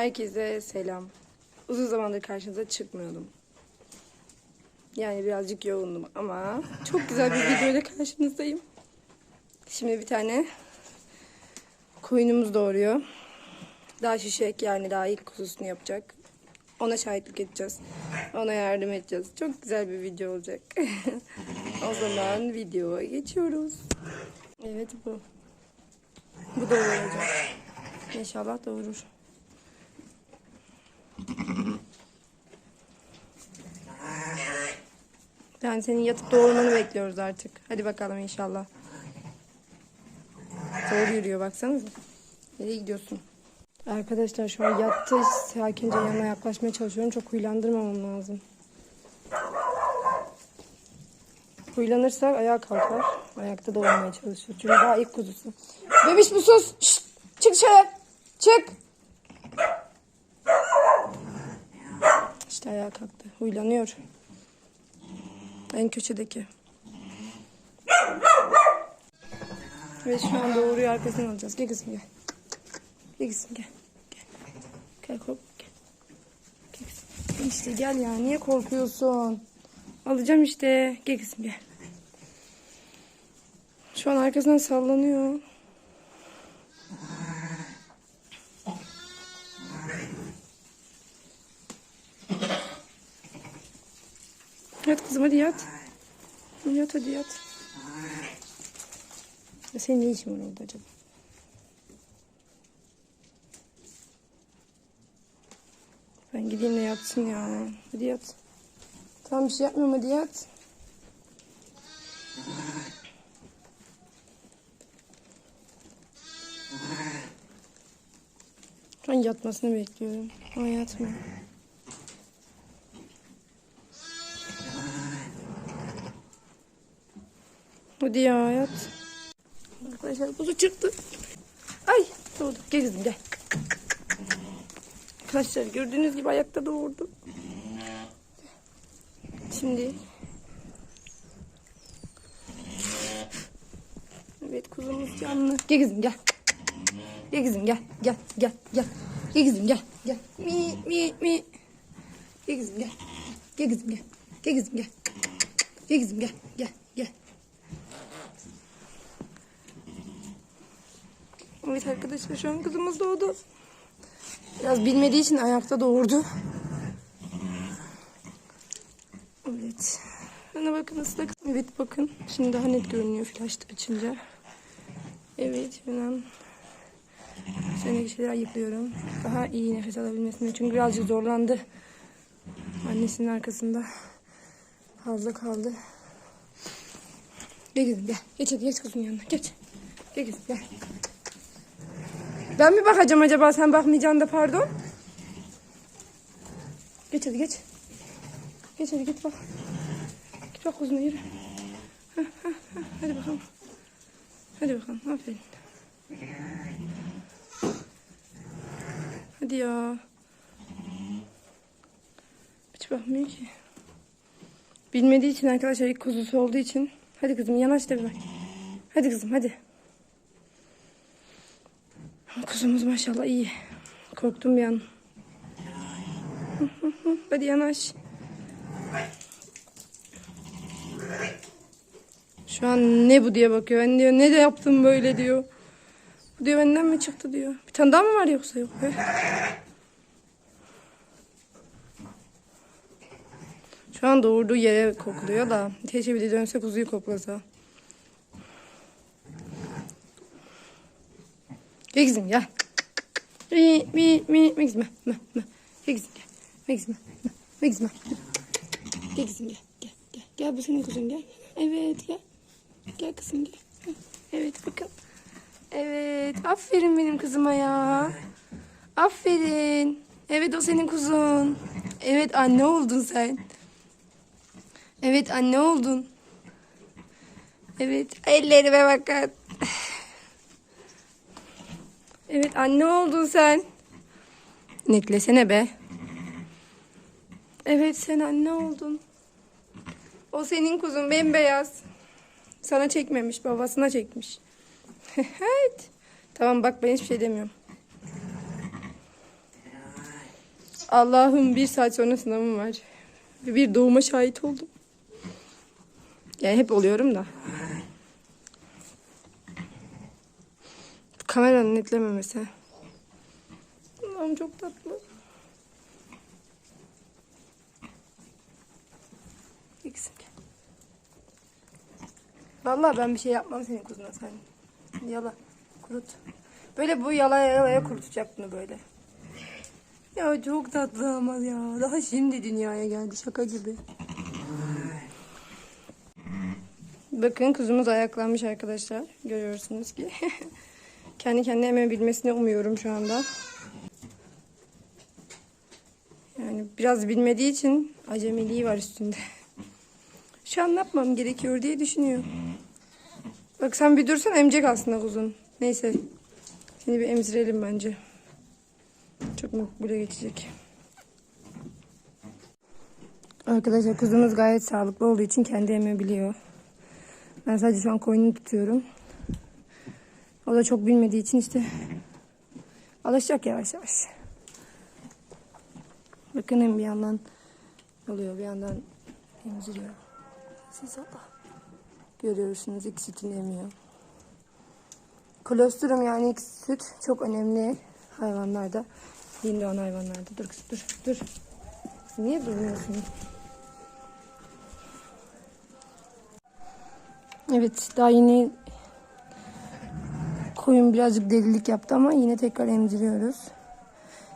Herkese selam. Uzun zamandır karşınıza çıkmıyordum. Yani birazcık yoğundum ama çok güzel bir videoyla karşınızdayım. Şimdi bir tane koyunumuz doğuruyor. Daha şişek yani daha ilk kuzusunu yapacak. Ona şahitlik edeceğiz. Ona yardım edeceğiz. Çok güzel bir video olacak. o zaman videoya geçiyoruz. Evet bu. Bu doğuracak. İnşallah doğurur. Yani senin yatıp doğurmanı bekliyoruz artık. Hadi bakalım inşallah. Doğru yürüyor baksanıza. Nereye gidiyorsun? Arkadaşlar şu an yattı. Sakince yanına yaklaşmaya çalışıyorum. Çok huylandırmamam lazım. Huylanırsa ayağa kalkar. Ayakta doğurmaya çalışıyor. Çünkü daha ilk kuzusu. Bebiş bir sus. Şşt, çık dışarı. Çık. İşte ayağa kalktı. Huylanıyor. En köşedeki. Ve şu an doğuruyor arkasını alacağız. Gel kızım gel. Gel kızım gel. Gel. Gel kork. Kızım. İşte gel ya. Niye korkuyorsun? Alacağım işte. Gel kızım gel. Şu an arkasından sallanıyor. Yat kızım hadi yat. Yat hadi yat. Ya senin ne işin var orada acaba? Ben gideyim de yatsın ya. Hadi yat. Tamam bir şey yapmıyorum hadi yat. Şu an yatmasını bekliyorum. Ama yatmıyor. Hadi ya yat. Arkadaşlar buzu çıktı. Ay doğdu. Gel kızım gel. Arkadaşlar gördüğünüz gibi ayakta doğurdu. Şimdi Evet kuzumuz canlı. Gel kızım gel. Gel kızım gel. Gel gel gel. Gel kızım gel. Gel. Mi mi mi. Gel kızım gel. Gel kızım gel. Gel kızım gel. Gel kızım gel. Gel gel. Evet arkadaşlar şu an kızımız doğdu. Biraz bilmediği için ayakta doğurdu. Evet. Bana bakın ıslak. Evet bakın. Şimdi daha net görünüyor flash açınca. Evet hemen Üstündeki şeyleri ayıklıyorum. Daha iyi nefes alabilmesine. Çünkü birazcık zorlandı. Annesinin arkasında fazla kaldı. Gel kızım gel. Geç hadi geç kızın yanına. Geç. Gel kızım gel. Ben mi bakacağım acaba sen bakmayacaksın da pardon. Geç hadi geç. Geç hadi git bak. Git bak kuzuna yürü. Hadi bakalım. Hadi bakalım aferin. Hadi ya. Hiç bakmıyor ki. Bilmediği için arkadaşlar ilk kuzusu olduğu için. Hadi kızım yanaş da bir bak. Hadi kızım hadi. Kuzumuz maşallah iyi. Korktum bir an. Hadi yanaş. Şu an ne bu diye bakıyor. Ben diyor ne de yaptım böyle diyor. Bu diyor benden mi çıktı diyor. Bir tane daha mı var yoksa yok be. Şu an doğurduğu yere kokluyor da. Keşke dönse kuzuyu koklasa. Gel kızım gel. Mi mi mi mi kızım. Mi mi. Gel kızım gel. Mi kızım. Mi kızım. Gel kızım gel. Gel gel. Gel bu senin kuzun gel. Evet gel. Gel kızım gel. Evet bakın. Evet. Aferin benim kızıma ya. Aferin. Evet o senin kuzun. Evet anne oldun sen. Evet anne oldun. Evet ellerime bakın. Evet anne oldun sen. Neklesene be. Evet sen anne oldun. O senin kuzun bembeyaz. Sana çekmemiş babasına çekmiş. evet. Tamam bak ben hiçbir şey demiyorum. Allah'ım bir saat sonra sınavım var. Bir doğuma şahit oldum. Yani hep oluyorum da. Kameranın netlememesi. Allah'ım çok tatlı. İkisi. Vallahi ben bir şey yapmam senin kuzuna sen. Yala. Kurut. Böyle bu yalaya yalaya kurutacak bunu böyle. Ya çok tatlı ama ya. Daha şimdi dünyaya geldi şaka gibi. Bakın kuzumuz ayaklanmış arkadaşlar. Görüyorsunuz ki. Kendi kendine emebilmesini umuyorum şu anda. Yani biraz bilmediği için acemiliği var üstünde. Şu an ne yapmam gerekiyor diye düşünüyor. Bak sen bir dursan emecek aslında kuzun. Neyse. Seni bir emzirelim bence. Çok makbule geçecek. Arkadaşlar kuzumuz gayet sağlıklı olduğu için kendi emebiliyor. Ben sadece şu an koynunu tutuyorum. O da çok bilmediği için işte alışacak yavaş yavaş. Bakın hem bir yandan oluyor bir yandan emziriyor. Siz Allah. Görüyorsunuz iki sütünü emiyor. Kolostrum yani ilk süt çok önemli hayvanlarda. Yeni doğan hayvanlarda. Dur kız dur dur. Niye durmuyorsun? Evet daha yeni koyun birazcık delilik yaptı ama yine tekrar emziriyoruz.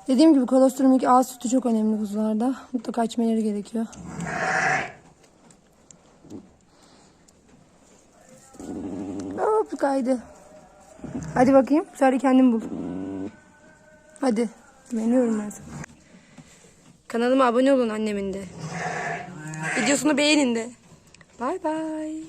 Dediğim gibi kolostrum ilk ağız sütü çok önemli kuzularda. Mutlaka içmeleri gerekiyor. Hop kaydı. Hadi bakayım. Sadece kendin bul. Hadi. Güveniyorum ben sana. Kanalıma abone olun annemin de. Videosunu beğenin de. Bay bay.